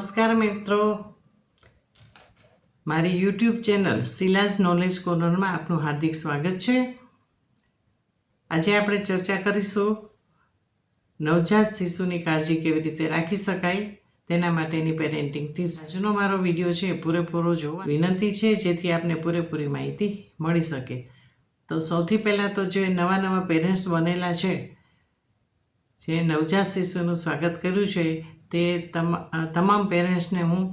નમસ્કાર મિત્રો. મારી યુટ્યુબ ચેનલ સિલાજ નોલેજ કોર્નરમાં આપનું હાર્દિક સ્વાગત છે. આજે આપણે ચર્ચા કરીશું નવજાત શિશુની કાળજી કેવી રીતે રાખી શકાય, તેના માટેની પેરેન્ટિંગ ટિપ્સ આજનો મારો વીડિયો છે પૂરેપૂરો જોવા વિનંતી છે, જેથી આપને પૂરેપૂરી માહિતી મળી શકે. તો સૌથી પહેલાં તો જે નવા નવા પેરેન્ટ્સ બનેલા છે, જે નવજાત શિશુનું સ્વાગત કર્યું છે તે તમા તમામ પેરેન્ટ્સને હું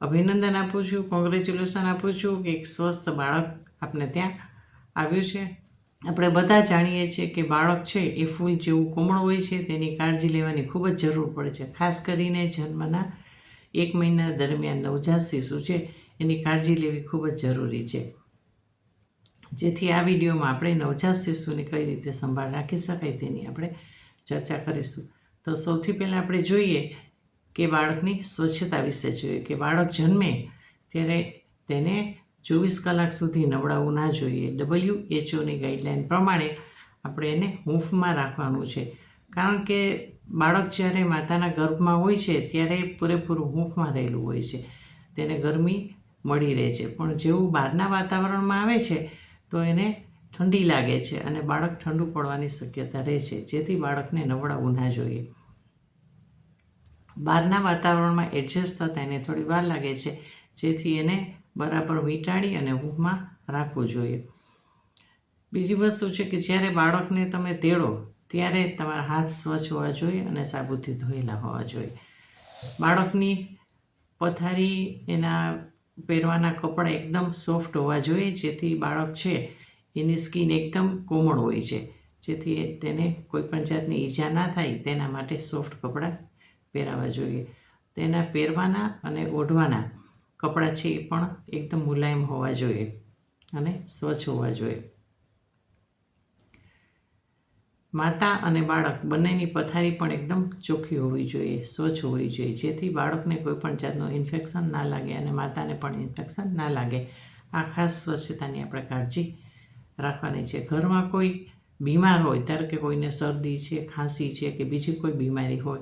અભિનંદન આપું છું કોંગ્રેચ્યુલેશન આપું છું કે એક સ્વસ્થ બાળક આપને ત્યાં આવ્યું છે. આપણે બધા જાણીએ છીએ કે બાળક છે એ ફૂલ જેવું કોમળ હોય છે, તેની કાળજી લેવાની ખૂબ જ જરૂર પડે છે. ખાસ કરીને જન્મના એક મહિના દરમિયાન નવજાત શિશુ છે, એની કાળજી લેવી ખૂબ જ જરૂરી છે. જેથી આ વિડીયોમાં આપણે નવજાત શિશુની કઈ રીતે સંભાળ રાખી શકાય તેની આપણે ચર્ચા કરીશું. તો સૌથી પહેલાં આપણે જોઈએ કે બાળકની સ્વચ્છતા વિશે જોઈએ કે બાળક જન્મે ત્યારે તેને ચોવીસ કલાક સુધી નવડાવવું ના જોઈએ. ડબલ્યુ એચઓની ગાઈડલાઇન પ્રમાણે આપણે એને હૂંફમાં રાખવાનું છે. કારણ કે બાળક જ્યારે માતાના ગર્ભમાં હોય છે ત્યારે પૂરેપૂરું હૂંફમાં રહેલું હોય છે. તેને ગરમી મળી રહે છે. પણ જેવું બહારના વાતાવરણમાં આવે છે તો એને ઠંડી લાગે છે અને બાળક ઠંડુ પડવાની શક્યતા રહે છે. જેથી બાળકને નવડાવવું ના જોઈએ. બહારના વાતાવરણમાં એડજસ્ટ થતાં એને થોડી વાર લાગે છે. જેથી એને બરાબર વીંટાળી અને ઊંઘમાં રાખવું જોઈએ. બીજી વસ્તુ છે કે જ્યારે બાળકને તમે તેડો, ત્યારે તમારા હાથ સ્વચ્છ હોવા જોઈએ અને સાબુથી ધોયેલા હોવા જોઈએ. બાળકની પથારી એના પહેરવાના કપડાં એકદમ સોફ્ટ હોવા જોઈએ, જેથી બાળક છે એની સ્કિન એકદમ કોમળ હોય છે. જેથી તેને કોઈપણ જાતની ઈજા ના થાય તેના માટે સોફ્ટ કપડાં પહેરાવા જોઈએ. તેના પહેરવાના અને ઓઢવાના કપડાં છે એ પણ એકદમ મુલાયમ હોવા જોઈએ અને સ્વચ્છ હોવા જોઈએ. માતા અને બાળક બંનેની પથારી પણ એકદમ ચોખ્ખી હોવી જોઈએ, સ્વચ્છ હોવી જોઈએ, જેથી બાળકને કોઈપણ જાતનું ઇન્ફેક્શન ના લાગે અને માતાને પણ ઇન્ફેક્શન ના લાગે. આ ખાસ સ્વચ્છતાની આપણે કાળજી રાખવાની છે. ઘરમાં કોઈ બીમાર હોય ત્યારે કે કોઈને શરદી છે, ખાંસી છે કે બીજી કોઈ બીમારી હોય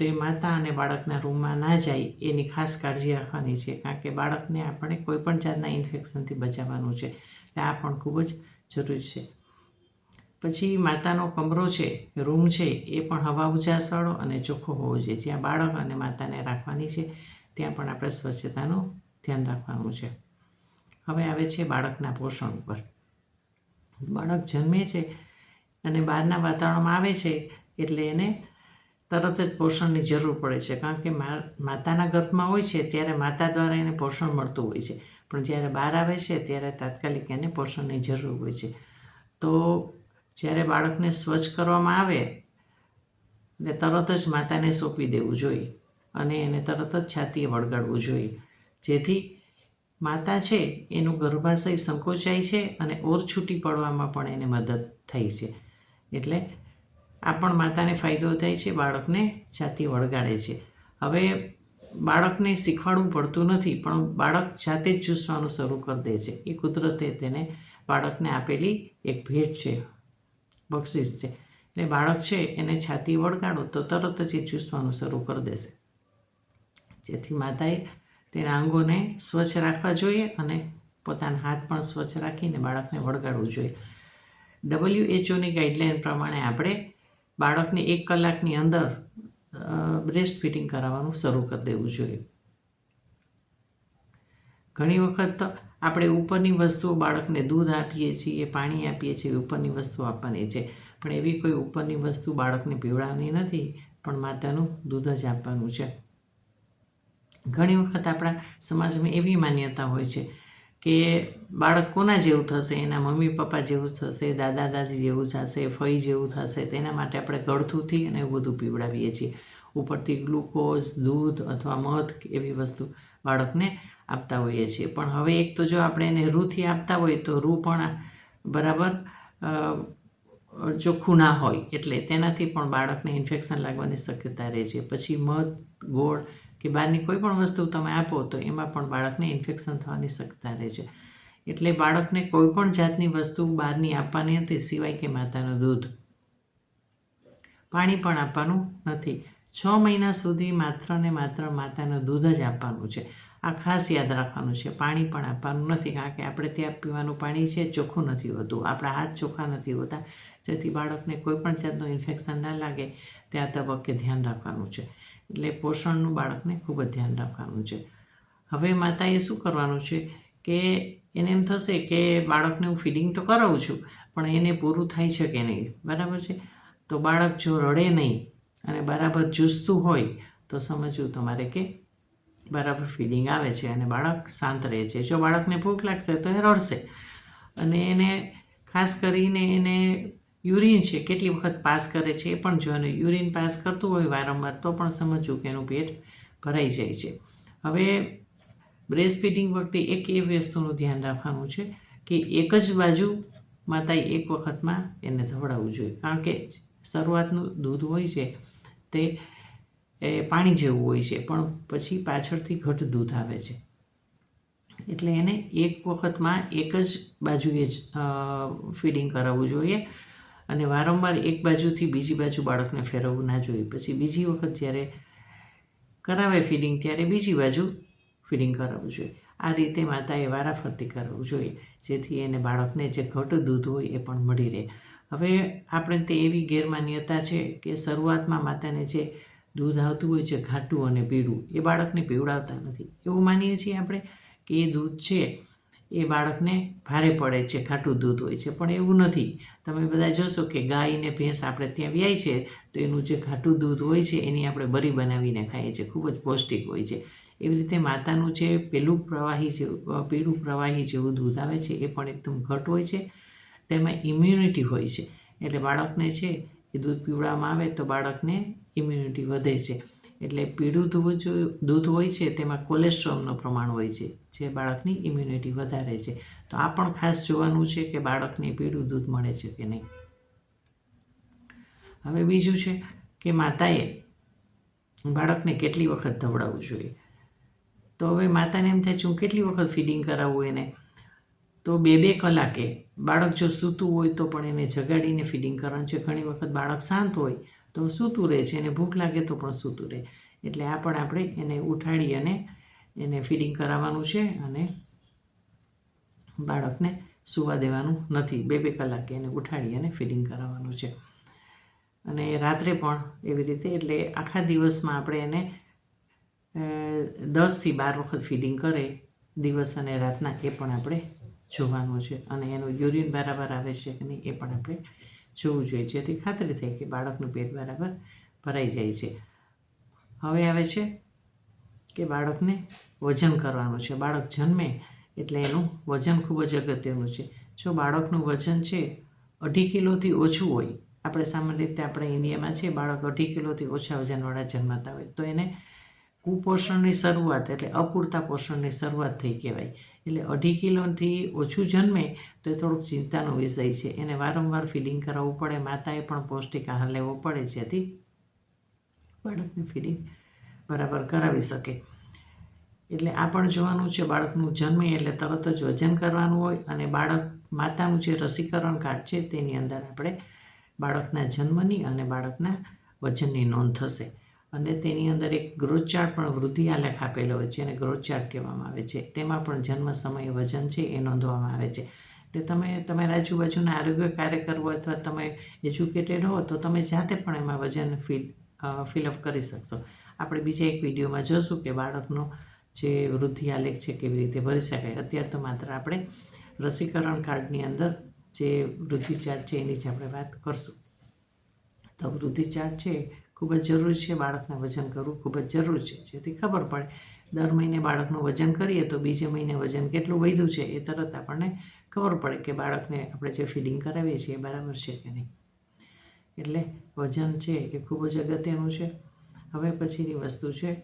તો એ માતા અને બાળકના રૂમમાં ના જાય, એની ખાસ કાળજી રાખવાની છે, કારણ કે બાળકને આપણે કોઈપણ જાતના ઇન્ફેક્શનથી બચાવવાનું છે. એટલે આ પણ ખૂબ જ જરૂરી છે. પછી માતાનો કમરો છે, રૂમ છે, એ પણ હવા ઉજાસવાળો અને ચોખ્ખો હોવો જોઈએ. જ્યાં બાળક અને માતાને રાખવાની છે, ત્યાં પણ આપણે સ્વચ્છતાનું ધ્યાન રાખવાનું છે. હવે આવે છે બાળકના પોષણ ઉપર. બાળક જન્મે છે અને બહારના વાતાવરણમાં આવે છે, એટલે એને તરત જ પોષણની જરૂર પડે છે. કારણ કે માતાના ગર્ભમાં હોય છે ત્યારે માતા દ્વારા એને પોષણ મળતું હોય છે. પણ જ્યારે બહાર આવે છે ત્યારે તાત્કાલિક એને પોષણની જરૂર હોય છે. તો જ્યારે બાળકને સ્વચ્છ કરવામાં આવે, એટલે તરત જ માતાને સોંપી દેવું જોઈએ અને એને તરત જ છાતીએ વળગાડવું જોઈએ. જેથી માતા છે એનું ગર્ભાશય સંકોચાય છે અને ઓર છૂટી પડવામાં પણ એને મદદ થઈ છે. એટલે આ પણ માતાને ફાયદો થાય છે, બાળકને છાતી વળગાડે છે. હવે બાળકને શીખવાડવું પડતું નથી, પણ બાળક જાતે જ ચૂસવાનું શરૂ કરી દે છે. એ કુદરતે તેને બાળકને આપેલી એક ભેટ છે, બક્ષિસ છે. એટલે બાળક છે, એને છાતી વળગાડો તો તરત જ એ ચૂસવાનું શરૂ કરી દેશે. જેથી માતાએ તેના અંગોને સ્વચ્છ રાખવા જોઈએ અને પોતાના હાથ પણ સ્વચ્છ રાખીને બાળકને વળગાડવું જોઈએ. ડબલ્યુ એચઓની ગાઈડલાઇન પ્રમાણે આપણે બાળકને એક કલાકની અંદર બ્રેસ્ટ ફિટિંગ કરાવવાનું શરૂ કરી દેવું જોઈએ. ઘણી વખત આપણે ઉપરની વસ્તુઓ બાળકને દૂધ આપીએ છીએ, પાણી આપીએ છીએ, ઉપરની વસ્તુ આપવાની છે. પણ એવી કોઈ ઉપરની વસ્તુ બાળકને પીવડાવવાની નથી, પણ માતાનું દૂધ જ આપવાનું છે. ઘણી વખત આપણા સમાજમાં એવી માન્યતા હોય છે કે બાળક કોના જેવું થશે? એના મમ્મી પપ્પા જેવું થશે, દાદા દાદી જેવું થશે, ફઈ જેવું થશે. તેના માટે આપણે ગળથુંથી અને એવું બધું પીવડાવીએ છીએ. ઉપરથી ગ્લુકોઝ, દૂધ અથવા મધ એવી વસ્તુ બાળકને આપતા હોઈએ છીએ. પણ હવે એક તો જો આપણે એને રૂથી આપતા હોય તો રૂ પણ બરાબર ચોખ્ખું ના હોય. એટલે તેનાથી પણ બાળકને ઇન્ફેક્શન લાગવાની શક્યતા રહે છે. પછી મધ, ગોળ કે બહારની કોઈ પણ વસ્તુ તમે આપો તો એમાં પણ બાળકને ઇન્ફેક્શન થવાની શક્યતા રહે છે. એટલે બાળકને કોઈ પણ જાતની વસ્તુ બહારની આપવાની હતી સિવાય કે માતાનું દૂધ. પાણી પણ આપવાનું નથી. છ મહિના સુધી માત્ર ને માત્ર માતાનું દૂધ જ આપવાનું છે. આ ખાસ યાદ રાખવાનું છે. પાણી પણ આપવાનું નથી કારણ કે આપણે ત્યાં પીવાનું પાણી છે, ચોખ્ખું નથી હોતું. આપણા હાથ ચોખ્ખા નથી હોતા. જેથી બાળકને કોઈ પણ જાતનું ઇન્ફેક્શન ના લાગે, તે આ તબક્કે ધ્યાન રાખવાનું છે. એટલે પોષણનું બાળકને ખૂબ જ ધ્યાન રાખવાનું છે. હવે માતાએ શું કરવાનું છે કે એને એમ થશે કે બાળકને હું ફીડિંગ તો કરાવું છું, પણ એને પૂરું થાય છે કે નહીં? બરાબર છે? તો બાળક જો રડે નહીં અને બરાબર જૂસતું હોય, તો સમજવું તમારે કે બરાબર ફીડિંગ આવે છે અને બાળક શાંત રહે છે. જો બાળકને ભૂખ લાગશે તો એ રડશે અને એને ખાસ કરીને એને યુરિન છે, કેટલી વખત પાસ કરે છે એ પણ જો અને યુરિન પાસ કરતું હોય વારંવાર, તો પણ સમજવું કે એનું પેટ ભરાઈ જાય છે. હવે બ્રેસ્ટ ફીડિંગ વખતે એક એ વસ્તુનું ધ્યાન રાખવાનું છે કે એક જ બાજુ માતાએ એક વખતમાં એને ધવડાવવું જોઈએ. કારણ કે શરૂઆતનું દૂધ હોય છે તે પાણી જેવું હોય છે, પણ પછી પાછળથી ઘટ દૂધ આવે છે. એટલે એને એક વખતમાં એક જ બાજુએ જ ફીડિંગ કરાવવું જોઈએ. અને વારંવાર એક બાજુથી બીજી બાજુ બાળકને ફેરવવું ના જોઈએ. પછી બીજી વખત જ્યારે કરાવે ફીડિંગ ત્યારે બીજી બાજુ ફીડિંગ કરાવવું જોઈએ. આ રીતે માતાએ વારાફરતી કરવું જોઈએ, જેથી એને બાળકને જે ઘટ દૂધ હોય એ પણ મળી રહે. હવે આપણે તે એવી ગેરમાન્યતા છે કે શરૂઆતમાં માતાને જે દૂધ આવતું હોય છે ઘાટું અને પીળું, એ બાળકને પીવડાવતા નથી. એવું માનીએ છીએ આપણે કે એ દૂધ છે એ બાળકને ભારે પડે છે, ખાટું દૂધ હોય છે. પણ એવું નથી. તમે બધા જોશો કે ગાયને ભેંસ આપણે ત્યાં વ્યાય છે, તો એનું જે ખાટું દૂધ હોય છે, એની આપણે બરી બનાવીને ખાઈએ છીએ. ખૂબ જ પૌષ્ટિક હોય છે. એવી રીતે માતાનું જે પેલું પ્રવાહી જેવું પીળું પ્રવાહી જેવું દૂધ આવે છે, એ પણ એકદમ ઘટ હોય છે. તેમાં ઇમ્યુનિટી હોય છે. એટલે બાળકને છે, એ દૂધ પીવડાવવામાં આવે તો બાળકને ઇમ્યુનિટી વધે છે. એટલે પીળું દૂધ દૂધ હોય છે, તેમાં કોલેસ્ટ્રોલનું પ્રમાણ હોય છે, જે બાળકની ઇમ્યુનિટી વધારે છે. તો આ પણ ખાસ જોવાનું છે કે બાળકને પીળું દૂધ મળે છે કે નહીં. હવે બીજું છે કે માતાએ બાળકને કેટલી વખત ધવડાવવું જોઈએ? તો હવે માતાને એમ થાય છે, હું કેટલી વખત ફીડિંગ કરાવવું એને? તો બે બે કલાકે બાળક જો સૂતું હોય તો પણ એને જગાડીને ફીડિંગ કરવાનું છે. ઘણી વખત બાળક શાંત હોય તો સૂતું રહે છે. એને ભૂખ લાગે તો પણ સૂતું રહે. એટલે આ પણ આપણે એને ઉઠાડી અને એને ફીડિંગ કરાવવાનું છે અને બાળકને સૂવા દેવાનું નથી. બે બે કલાકે એને ઉઠાડી અને ફીડિંગ કરાવવાનું છે. અને રાત્રે પણ એવી રીતે એટલે આખા દિવસમાં આપણે એને દસથી બાર વખત ફીડિંગ કરે દિવસ અને રાતના એ પણ આપણે જોવાનું છે. અને એનું યુરિન બરાબર આવે છે કે નહીં એ પણ આપણે જોવું જોઈએ, જેથી ખાતરી થાય કે બાળકનું પેટ બરાબર ભરાઈ જાય છે. હવે આવે છે કે બાળકને વજન કરવાનું છે. બાળક જન્મે એટલે એનું વજન ખૂબ જ અગત્યનું છે. જો બાળકનું વજન છે અઢી કિલોથી ઓછું હોય, આપણે સામાન્ય રીતે આપણે ઇન્ડિયામાં છે, બાળક અઢી કિલોથી ઓછા વજનવાળા જન્માતા હોય, તો એને કુપોષણની શરૂઆત એટલે અપૂરતા પોષણની શરૂઆત થઈ કહેવાય. એટલે અઢી કિલોથી ઓછું જન્મે તો એ થોડુંક ચિંતાનો વિષય છે. એને વારંવાર ફીડિંગ કરાવવું પડે. માતાએ પણ પૌષ્ટિક આહાર લેવો પડે જેથી બાળકને ફીડિંગ બરાબર કરાવી શકે. એટલે આ પણ જોવાનું છે બાળકનું જન્મે એટલે તરત જ વજન કરવાનું હોય અને બાળક માતાનું જે રસીકરણ કાર્ડ છે તેની અંદર આપણે બાળકના જન્મની અને બાળકના વજનની નોંધ થશે. અને તેની અંદર એક ગ્રોથ ચાર્ટ પણ વૃદ્ધિ આલેખ આપેલો હોય છે, એને ગ્રોથ ચાર્ટ કહેવામાં આવે છે. તેમાં પણ જન્મ સમયે વજન છે, એ નોંધવામાં આવે છે. એટલે તમે તમારા આજુબાજુના આરોગ્ય કાર્યકરો અથવા તમે એજ્યુકેટેડ હો, તો તમે જાતે પણ એમાં વજન ફિલ ફિલઅપ કરી શકશો. આપણે બીજા એક વિડીયોમાં જોશું કે બાળકનો જે વૃદ્ધિ આલેખ છે કેવી રીતે ભરી શકાય. અત્યારે તો માત્ર આપણે રસીકરણ કાર્ડની અંદર જે વૃદ્ધિ ચાર્ટ છે એની જ આપણે વાત કરશું. તો વૃદ્ધિ ચાર્ટ છે ખૂબ જ જરૂરી છે બાળકને વજન કરવું, ખૂબ જ જરૂરી છે. જેથી ખબર પડે, દર મહિને બાળકનું વજન કરીએ તો બીજે મહિને વજન કેટલું વધ્યું છે એ તરત આપણને ખબર પડે કે બાળકને આપણે જે ફીડિંગ કરાવીએ છીએ એ બરાબર છે કે નહીં. એટલે વજન છે એ ખૂબ જ અગત્યનું છે. હવે પછીની વસ્તુ છે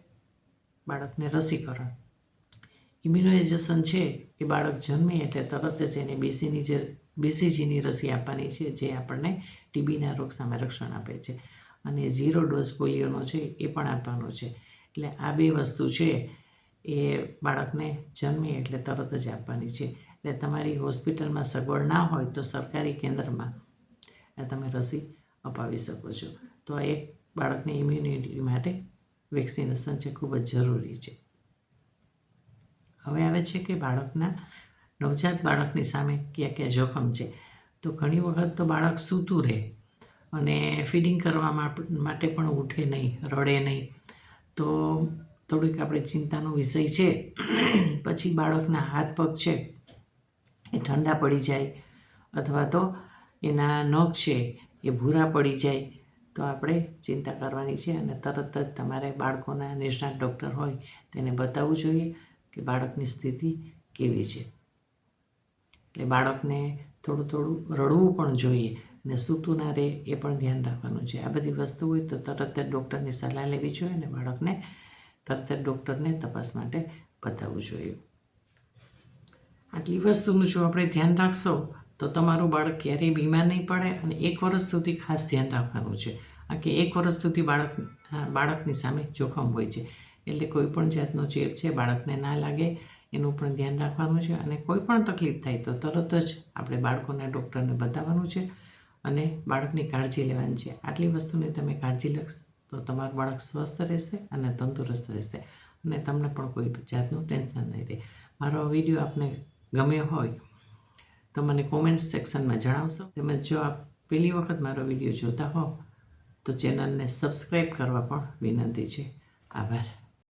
બાળકને રસીકરણ. ઇમ્યુનાઇઝેશન છે એ બાળક જન્મે એટલે તરત જ એને બીસીની જે બીસીજીની રસી આપવાની છે જે આપણને ટીબીના રોગ સામે રક્ષણ આપે છે. અને ઝીરો ડોઝ પોલિયોનો છે એ પણ આપવાનો છે. એટલે આ બે વસ્તુ છે એ બાળકને જન્મે એટલે તરત જ આપવાની છે. એટલે તમારી હોસ્પિટલમાં સગવડ ના હોય તો સરકારી કેન્દ્રમાં તમે રસી અપાવી શકો છો. તો આ એક બાળકને ઇમ્યુનિટી માટે વેક્સિનેશન છે, ખૂબ જ જરૂરી છે. હવે આવે છે કે બાળકના નવજાત બાળકની સામે ક્યાં ક્યાં જોખમ છે. તો ઘણી વખત તો બાળક સૂતું રહે અને ફીડિંગ કરવા માટે પણ ઉઠે નહીં, રડે નહીં. તો થોડીક આપણે ચિંતાનો વિષય છે. પછી બાળકના હાથ પગ છે એ ઠંડા પડી જાય અથવા તો એના નખ છે એ ભૂરા પડી જાય, તો આપણે ચિંતા કરવાની છે અને તરત જ તમારે બાળકોના નિષ્ણાત ડૉક્ટર હોય તેને બતાવવું જોઈએ કે બાળકની સ્થિતિ કેવી છે. એટલે બાળકને થોડું થોડું રડવું પણ જોઈએ. અને સૂતું ના રહે એ પણ ધ્યાન રાખવાનું છે. આ બધી વસ્તુ હોય તો તરત જ ડૉક્ટરની સલાહ લેવી જોઈએ અને બાળકને તરત જ ડૉક્ટરને તપાસ માટે બતાવવું જોઈએ. આટલી વસ્તુનું જો આપણે ધ્યાન રાખશો, તો તમારું બાળક ક્યારેય બીમાર નહીં પડે અને એક વર્ષ સુધી ખાસ ધ્યાન રાખવાનું છે. આ કે એક વર્ષ સુધી બાળક બાળકની સામે જોખમ હોય છે. એટલે કોઈ પણ જાતનો ચેપ છે, બાળકને ના લાગે, એનું પણ ધ્યાન રાખવાનું છે અને કોઈ પણ તકલીફ થાય તો તરત જ આપણે બાળકોના ડૉક્ટરને બતાવવાનું છે. અને બાળકની કાળજી લેવાની છે. આટલી વસ્તુની તમે કાળજી લખશો તો તમારું બાળક સ્વસ્થ રહેશે અને તંદુરસ્ત રહેશે અને તમને પણ કોઈ જાતનું ટેન્શન નહીં રહે. મારો વીડિયો આપને ગમ્યો હોય તો મને કોમેન્ટ સેક્શનમાં જણાવશો. તેમજ જો આપ પહેલી વખત મારો વીડિયો જોતા હો તો ચેનલને સબસ્ક્રાઈબ કરવા પણ વિનંતી છે. આભાર.